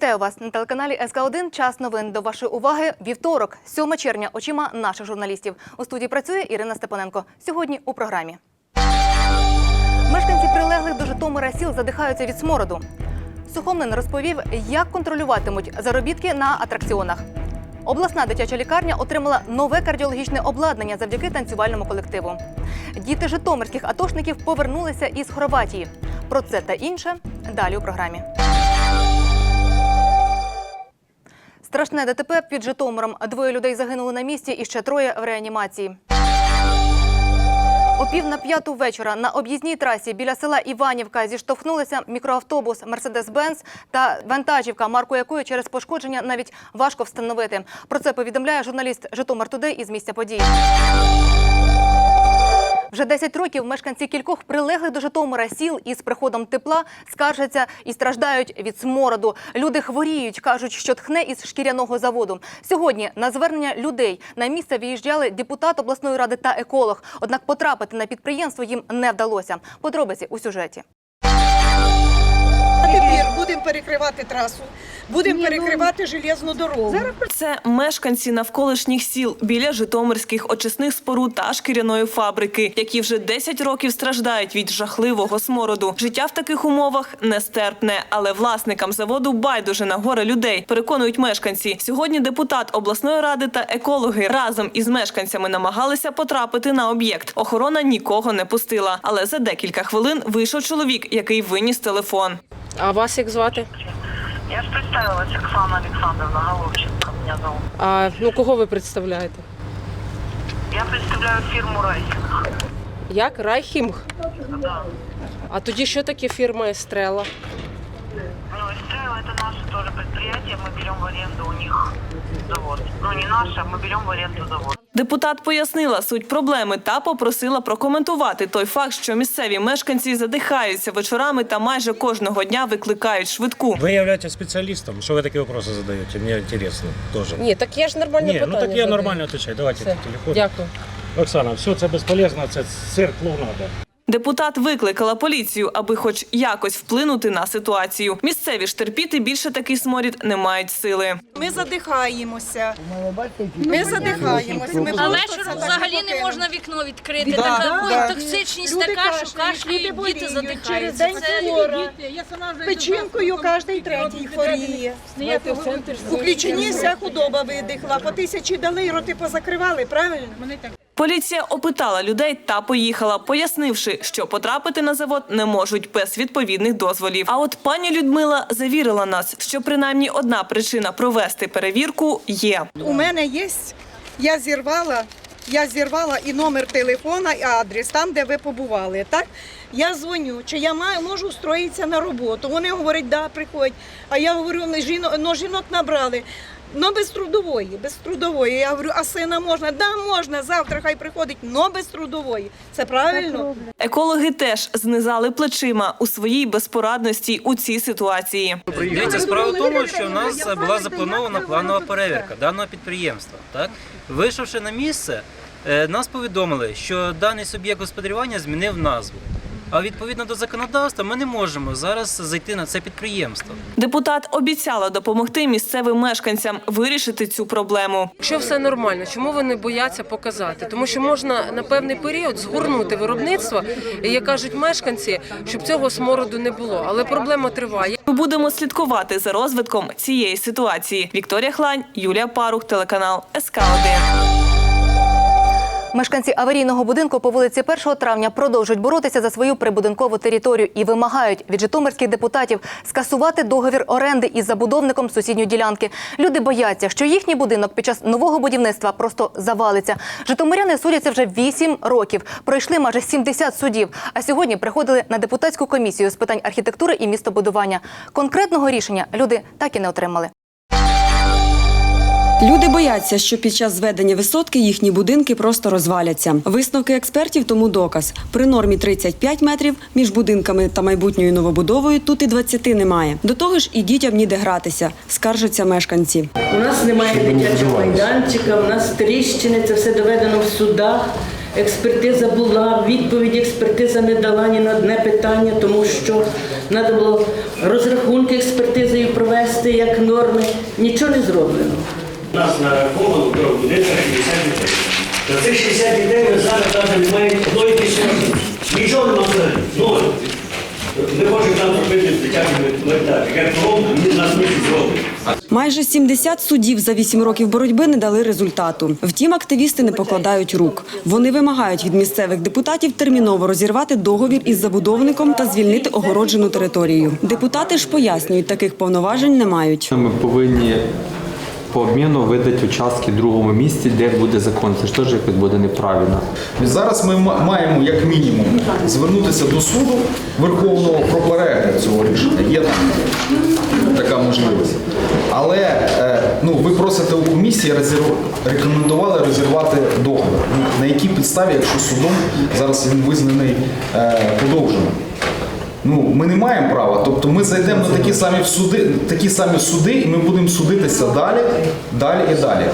Вітаю вас на телеканалі СК 1 Час новин до вашої уваги. Вівторок, 7 червня. Очима наших журналістів. У студії працює Ірина Степаненко. Сьогодні у програмі. Мешканці прилеглих до Житомира сіл задихаються від смороду. Сухомлин розповів, як контролюватимуть заробітки на атракціонах. Обласна дитяча лікарня отримала нове кардіологічне обладнання завдяки танцювальному колективу. Діти житомирських атошників повернулися із Хорватії. Про це та інше далі у програмі. Страшне ДТП під Житомиром. Двоє людей загинули на місці і ще троє в реанімації. О пів на п'яту вечора на об'їзній трасі біля села Іванівка зіштовхнулися мікроавтобус Мерседес-Бенц та вантажівка, марку якої через пошкодження навіть важко встановити. Про це повідомляє журналіст Житомир Туди із місця події. Вже 10 років мешканці кількох прилеглих до Житомира сіл із приходом тепла скаржаться і страждають від смороду. Люди хворіють, кажуть, що тхне із шкіряного заводу. Сьогодні на звернення людей на місце виїжджали депутат обласної ради та еколог. Однак потрапити на підприємство їм не вдалося. Подробиці у сюжеті. Тепер будемо перекривати трасу, будемо перекривати железну дорогу. Це мешканці навколишніх сіл біля житомирських очисних споруд та шкіряної фабрики, які вже 10 років страждають від жахливого смороду. Життя в таких умовах нестерпне, але власникам заводу байдуже на горе людей. Переконують мешканці. Сьогодні депутат обласної ради та екологи разом із мешканцями намагалися потрапити на об'єкт. Охорона нікого не пустила. Але за декілька хвилин вийшов чоловік, який виніс телефон. А вас як звати? Я ж представилась, Оксана Александровна Головченко меня зовут. А ну кого ви представляєте? Я представляю фирму Райсинг. Як Райхімг? Да. А тоді що таке фірма Естрела? Ну, Эстрел это наше тоже предприятие, мы берем в аренду у них завод. Ну, не наше, мы берем в аренду завод. Депутат пояснила суть проблеми та попросила прокоментувати той факт, що місцеві мешканці задихаються вечорами та майже кожного дня викликають швидку. Вы являетесь специалистом? Что вы такие вопросы задаете? Мне интересно тоже. Ні, так я ж нормальне Не, питання. ну так я задаю. нормально отвечаю. Давайте Все. телефон. Дякую. Оксана, все це безполезно, це цирк клоунада. Депутат викликала поліцію, аби хоч якось вплинути на ситуацію. Місцеві ж терпіти більше такий сморід не мають сили. Ми задихаємося. Ми задихаємося. Ми А просто вечором взагалі не можна вікно відкрити. Да, така да. токсичність Люди така, що кашляють, кашляють, люди діти боліють, через день Це хвора. Печінкою кожний третій хворіє. У Ключині вся худоба видихла. По тисячі дали, роти позакривали, правильно? Поліція опитала людей та поїхала, пояснивши, що потрапити на завод не можуть без відповідних дозволів. А от пані Людмила завірила нас, що принаймні одна причина провести перевірку є. У мене є, я зірвала, я зірвала і номер телефона, і адрес, там, де ви побували. Так? Я дзвоню, чи я маю, можу встроїтися на роботу. Вони говорять, да, приходь. А я говорю, «Ну, жінок, ну, жінок набрали. Ну, без трудової, без трудової. Я говорю, а сина можна? Да, можна, завтра хай приходить, но без трудової. Це правильно? Екологи теж знизали плечима у своїй безпорадності у цій ситуації. Дивіться, справа в тому, що в нас була запланована планова перевірка даного підприємства. Так? Вийшовши на місце, е, нас повідомили, що даний суб'єкт господарювання змінив назву. А відповідно до законодавства ми не можемо зараз зайти на це підприємство. Депутат обіцяла допомогти місцевим мешканцям вирішити цю проблему. Якщо все нормально, чому вони бояться показати? Тому що можна на певний період згорнути виробництво, і як кажуть мешканці, щоб цього смороду не було. Але проблема триває. Ми будемо слідкувати за розвитком цієї ситуації. Вікторія Хлань, Юлія Парух, телеканал СК 1 Мешканці аварійного будинку по вулиці 1 травня продовжують боротися за свою прибудинкову територію і вимагають від житомирських депутатів скасувати договір оренди із забудовником сусідньої ділянки. Люди бояться, що їхній будинок під час нового будівництва просто завалиться. Житомиряни судяться вже 8 років. Пройшли майже 70 судів. А сьогодні приходили на депутатську комісію з питань архітектури і містобудування. Конкретного рішення люди так і не отримали. Люди бояться, що під час зведення висотки їхні будинки просто розваляться. Висновки експертів тому доказ. При нормі 35 метрів між будинками та майбутньою новобудовою тут і 20 немає. До того ж, і дітям ніде гратися, скаржаться мешканці. У нас немає дитячого майданчика, у нас тріщини, це все доведено в судах. експертиза була, відповідь експертиза не дала ні на одне питання, тому що треба було розрахунки експертизою провести як норми. Нічого не зроблено. У нас нараховано до будинку 60 дітей. До цих 60 дітей ми зараз навіть не маємо одної тисячі. Нічого нема взагалі. Ну, ми хочемо там зробити дитячий майданчик. Як зробимо, він нас не зробить. Майже 70 судів за 8 років боротьби не дали результату. Втім, активісти не покладають рук. Вони вимагають від місцевих депутатів терміново розірвати договір із забудовником та звільнити огороджену територію. Депутати ж пояснюють, таких повноважень не мають. Ми повинні по обміну видати участки другому місці, де буде закон. Це ж теж якось буде неправильно. Зараз ми маємо як мінімум звернутися до суду Верховного про перегляд цього рішення. Є там така можливість. Але е, ну, ви просите у комісії рекомендували розірвати договір. Ну, На якій підставі, якщо судом зараз він визнаний е, подовженим? Ну, ми не маємо права. Тобто ми зайдемо на такі самі в суди, такі самі суди, і ми будемо судитися далі, далі і далі.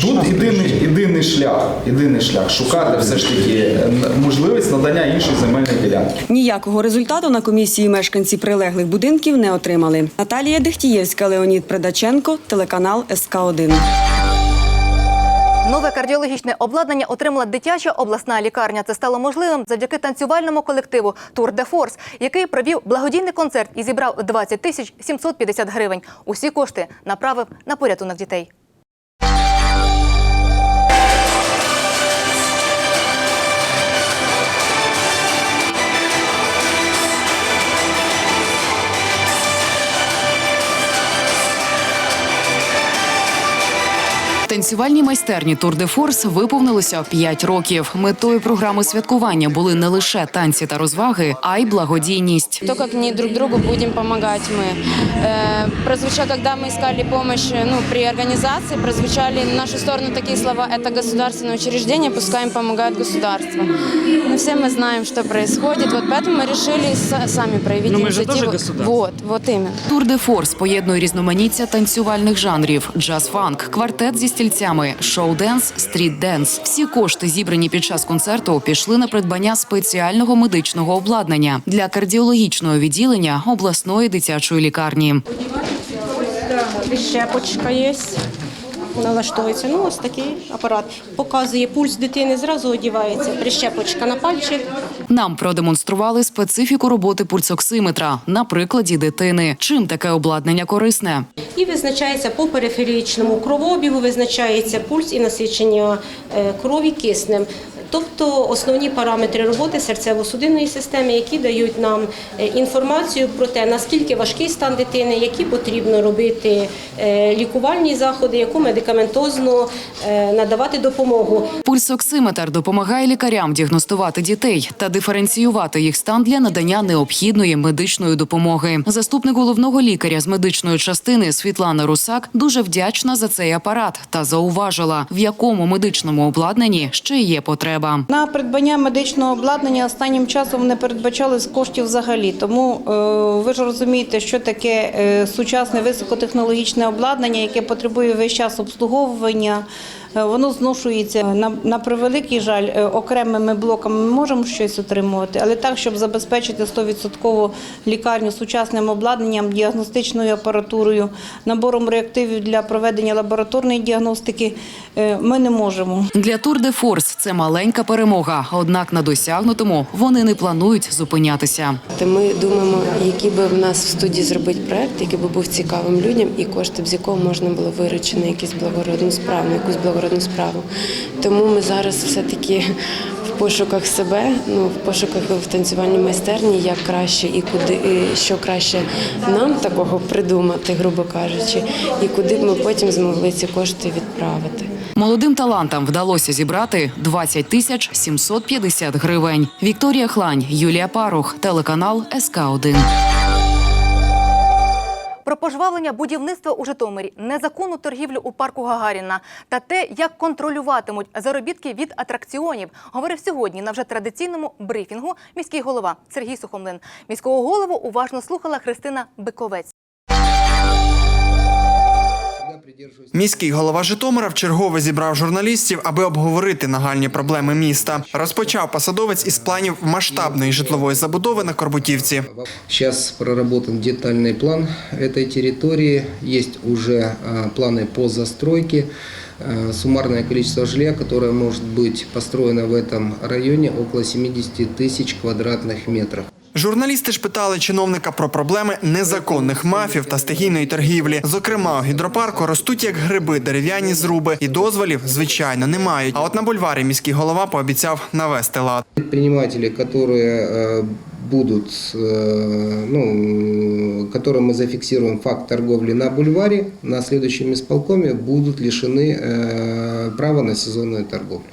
Тут єдиний, єдиний шлях, єдиний шлях шукати все ж таки е, можливість надання іншої земельної ділянки. Ніякого результату на комісії мешканці прилеглих будинків не отримали. Наталія Дехтієвська, Леонід Предаченко, телеканал СК 1 Нове кардіологічне обладнання отримала дитяча обласна лікарня. Це стало можливим завдяки танцювальному колективу Тур де Форс, який провів благодійний концерт і зібрав 20 тисяч 750 гривень. Усі кошти направив на порятунок дітей. Танцювальній майстерні Тур де Форс виповнилося 5 років. Метою програми святкування були не лише танці та розваги, а й благодійність. То, как не друг другу будем помогать мы. Э, прозвучало, когда мы искали помощь ну, при организации, прозвучали в нашу сторону такие слова «это государственное учреждение, пускай им помогает государство». Но все мы знаем, что происходит, вот поэтому мы решили с- сами проявить Но мы же инициативу. тоже государство. Вот, вот именно. Тур де Форс поєднує різноманіття танцювальних жанрів: джаз-фанк, квартет зі стільцями, шоу-денс, стріт-денс. Всі кошти, зібрані під час концерту, пішли на придбання спеціального медичного обладнання для кардіологічного відділення обласної дитячої лікарні. Щепочка є. Налаштовується. Ну, ось такий апарат. Показує пульс дитини, зразу одівається. Прищепочка на пальчик. Нам продемонстрували специфіку роботи пульсоксиметра на прикладі дитини. Чим таке обладнання корисне? І визначається по периферічному кровообігу, визначається пульс і насичення е, крові киснем. Тобто основні параметри роботи серцево-судинної системи, які дають нам е, інформацію про те, наскільки важкий стан дитини, які потрібно робити е, лікувальні заходи, яку медикаментозно е, надавати допомогу. Пульсоксиметр допомагає лікарям діагностувати дітей та диференціювати їх стан для надання необхідної медичної допомоги. Заступник головного лікаря з медичної частини Світлана Русак дуже вдячна за цей апарат та зауважила, в якому медичному обладнанні ще є потреба. На придбання медичного обладнання останнім часом не передбачали з коштів взагалі. Тому е, ви ж розумієте, що таке е, сучасне високотехнологічне обладнання, яке потребує весь час обслуговування. Е, Воно зношується на, на превеликий жаль, е, окремими блоками ми можемо щось отримувати, але так, щоб забезпечити 100% лікарню сучасним обладнанням, діагностичною апаратурою, набором реактивів для проведення лабораторної діагностики, е, ми не можемо. Для Тур де Форс це маленька перемога. Однак на досягнутому вони не планують зупинятися. Ми думаємо, який би в нас в студії зробити проект, який би був цікавим людям, і кошти з якого можна було виручити на якусь благородну справу, якусь благородну справу. Тому ми зараз все-таки в пошуках себе, ну в пошуках в танцювальній майстерні, як краще і куди і що краще нам такого придумати, грубо кажучи, і куди б ми потім змогли ці кошти відправити. Молодим талантам вдалося зібрати 20 тисяч 750 гривень. Вікторія Хлань, Юлія Парух, телеканал СК 1 Про пожвавлення будівництва у Житомирі, незаконну торгівлю у парку Гагаріна та те, як контролюватимуть заробітки від атракціонів, говорив сьогодні на вже традиційному брифінгу міський голова Сергій Сухомлин. Міського голову уважно слухала Христина Биковець. Міський голова Житомира вчергове зібрав журналістів, аби обговорити нагальні проблеми міста. Розпочав посадовець із планів масштабної житлової забудови на Корбутівці. Сейчас проработан детальный план этой территории. Есть уже а, планы по застройке. А, Суммарное количество жилья, которое может быть построено в этом районе, около 70 тысяч квадратных метров. Журналісти ж питали чиновника про проблеми незаконних мафів та стихійної торгівлі. Зокрема, у гідропарку ростуть як гриби дерев'яні зруби, і дозволів, звичайно, не мають. А от на бульварі міський голова пообіцяв навести лад. Предприниматели, которые э, будут, э, ну, которым мы зафиксируем факт торговли на бульваре, на следующем исполкоме будут лишены э, права на сезонную торговлю.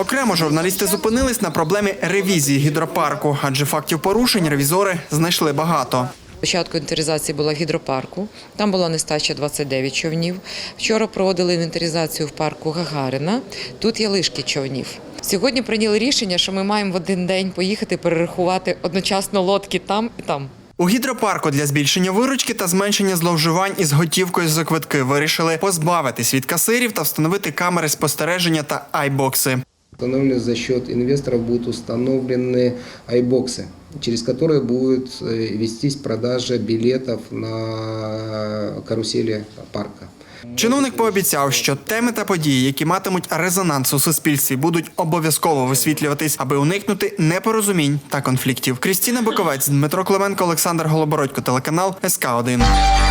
Окремо журналісти зупинились на проблемі ревізії гідропарку, адже фактів порушень ревізори знайшли багато. Початку інвентаризації була в гідропарку. Там була нестача 29 човнів. Вчора проводили інвентаризацію в парку Гагарина. Тут є лишки човнів. Сьогодні прийняли рішення, що ми маємо в один день поїхати перерахувати одночасно лодки там і там. У гідропарку для збільшення виручки та зменшення зловживань із готівкою за квитки вирішили позбавитись від касирів та встановити камери спостереження та айбокси. Установлены за счет инвесторов будут установлены айбоксы, через которые будет э, вестись продажа билетов на карусели парка. Чиновник пообіцяв, що теми та події, які матимуть резонанс у суспільстві, будуть обов'язково висвітлюватись, аби уникнути непорозумінь та конфліктів. Крістіна Боковець, Дмитро Клименко, Олександр Голобородько, телеканал СК 1 Із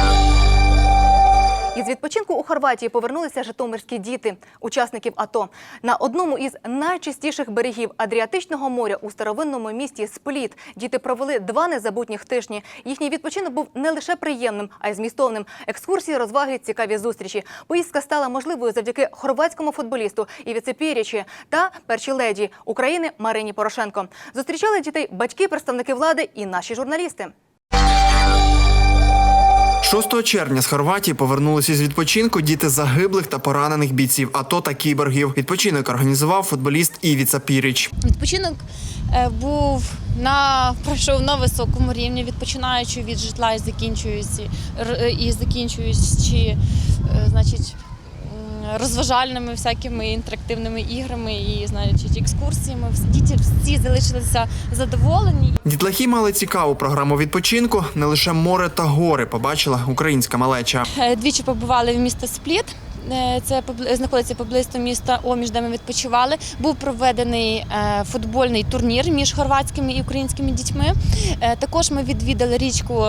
відпочинку у Хорватії повернулися житомирські діти, учасників АТО. На одному із найчистіших берегів Адріатичного моря у старовинному місті Спліт діти провели два незабутніх тижні. Їхній відпочинок був не лише приємним, а й змістовним. Екскурсії, розваги, цікаві зустрічі. Поїздка стала можливою завдяки хорватському футболісту і віцепірічі та першій леді України Марині Порошенко. Зустрічали дітей батьки, представники влади і наші журналісти. 6 червня з Хорватії повернулися з відпочинку діти загиблих та поранених бійців АТО та кіборгів. Відпочинок організував футболіст Івіца Піріч. Відпочинок е, був на пройшов на високому рівні, відпочинаючи від житла і закінчуючи і закінчуючи, е, значить. Розважальними всякими інтерактивними іграми і знаючи екскурсіями. Діти всі залишилися задоволені. Дітлахи мали цікаву програму відпочинку. Не лише море та гори побачила українська малеча. Е, Двічі побували в місто Спліт. Е, Це знаходиться поблизу міста Оміж, де ми відпочивали. Був проведений е, футбольний турнір між хорватськими і українськими дітьми. Е, Також ми відвідали річку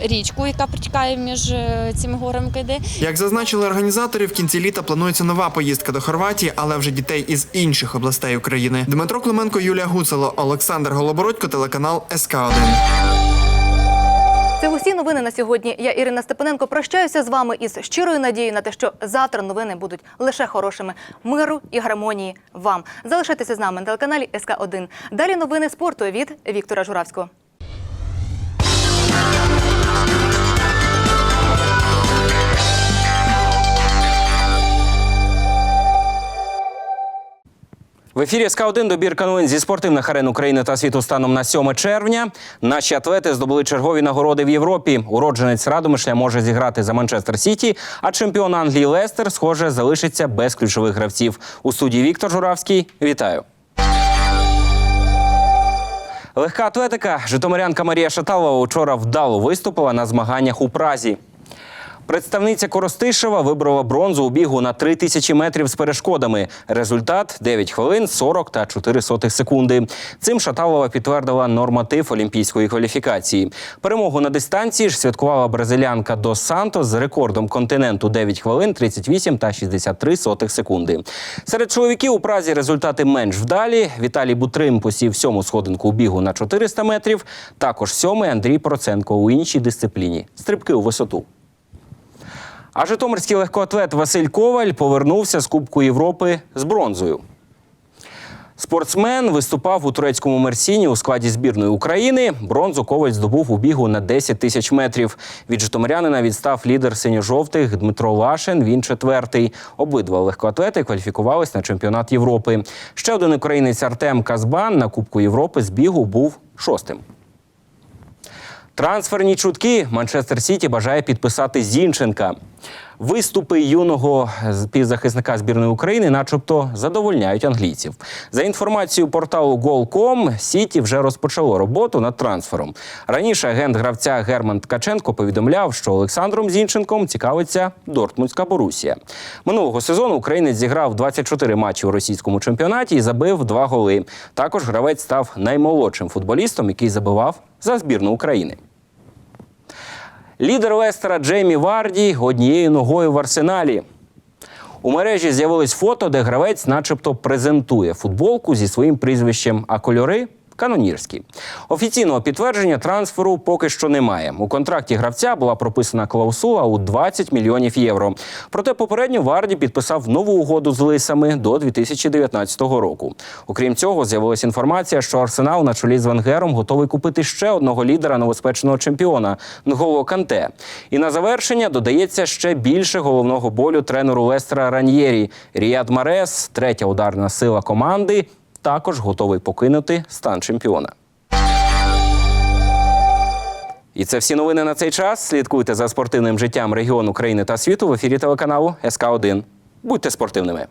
річку, яка протікає між цими горами Кайди. Як зазначили організатори, в кінці літа планується нова поїздка до Хорватії, але вже дітей із інших областей України. Дмитро Клименко, Юлія Гуцело, Олександр Голобородько, телеканал СК 1 Усі новини на сьогодні. Я Ірина Степаненко прощаюся з вами із щирою надією на те, що завтра новини будуть лише хорошими. Миру і гармонії вам. Залишайтеся з нами на телеканалі СК 1 Далі новини спорту від Віктора Журавського. В ефірі СК 1 добірка новин зі спортивних арен України та світу станом на 7 червня. Наші атлети здобули чергові нагороди в Європі. Уродженець Радомишля може зіграти за Манчестер Сіті, а чемпіон Англії Лестер, схоже, залишиться без ключових гравців. У студії Віктор Журавський. Вітаю. Легка атлетика. Житомирянка Марія Шаталова вчора вдало виступила на змаганнях у Празі. Представниця Коростишева вибрала бронзу у бігу на 3 тисячі метрів з перешкодами. Результат 9 хвилин 40 та 4 сотих секунди. Цим Шаталова підтвердила норматив олімпійської кваліфікації. Перемогу на дистанції ж святкувала бразилянка Дос Сантос з рекордом континенту 9 хвилин 38 та 63 сотих секунди. Серед чоловіків у Празі результати менш вдалі. Віталій Бутрим посів сьому сходинку у бігу на 400 метрів. Також сьомий Андрій Проценко у іншій дисципліні стрибки у висоту. А житомирський легкоатлет Василь Коваль повернувся з Кубку Європи з бронзою. Спортсмен виступав у турецькому Мерсіні у складі збірної України. Бронзу Коваль здобув у бігу на 10 тисяч метрів. Від житомирянина відстав лідер синьо-жовтих Дмитро Лашин. Він четвертий. Обидва легкоатлети кваліфікувались на чемпіонат Європи. Ще один українець Артем Казбан на Кубку Європи з бігу був шостим. Трансферні чутки Манчестер Сіті бажає підписати Зінченка. Виступи юного півзахисника збірної України, начебто, задовольняють англійців. За інформацією порталу Goal.com, Сіті вже розпочало роботу над трансфером. Раніше агент гравця Герман Ткаченко повідомляв, що Олександром Зінченком цікавиться Дортмундська Борусія. Минулого сезону українець зіграв 24 матчі у російському чемпіонаті і забив два голи. Також гравець став наймолодшим футболістом, який забивав за збірну України. Лідер Лестера Джеймі Варді однією ногою в арсеналі. У мережі з'явились фото, де гравець, начебто, презентує футболку зі своїм прізвищем, а кольори канонірські. Офіційного підтвердження трансферу поки що немає. У контракті гравця була прописана клаусула у 20 мільйонів євро. Проте попередньо Варді підписав нову угоду з лисами до 2019 року. Окрім цього, з'явилася інформація, що Арсенал на чолі з Венгером готовий купити ще одного лідера новоспеченого чемпіона Нголо Канте. І на завершення додається ще більше головного болю тренеру Лестера Раньєрі. Ріяд Марес, третя ударна сила команди, також готовий покинути стан чемпіона. І це всі новини на цей час. Слідкуйте за спортивним життям регіону України та світу в ефірі телеканалу СК 1 Будьте спортивними.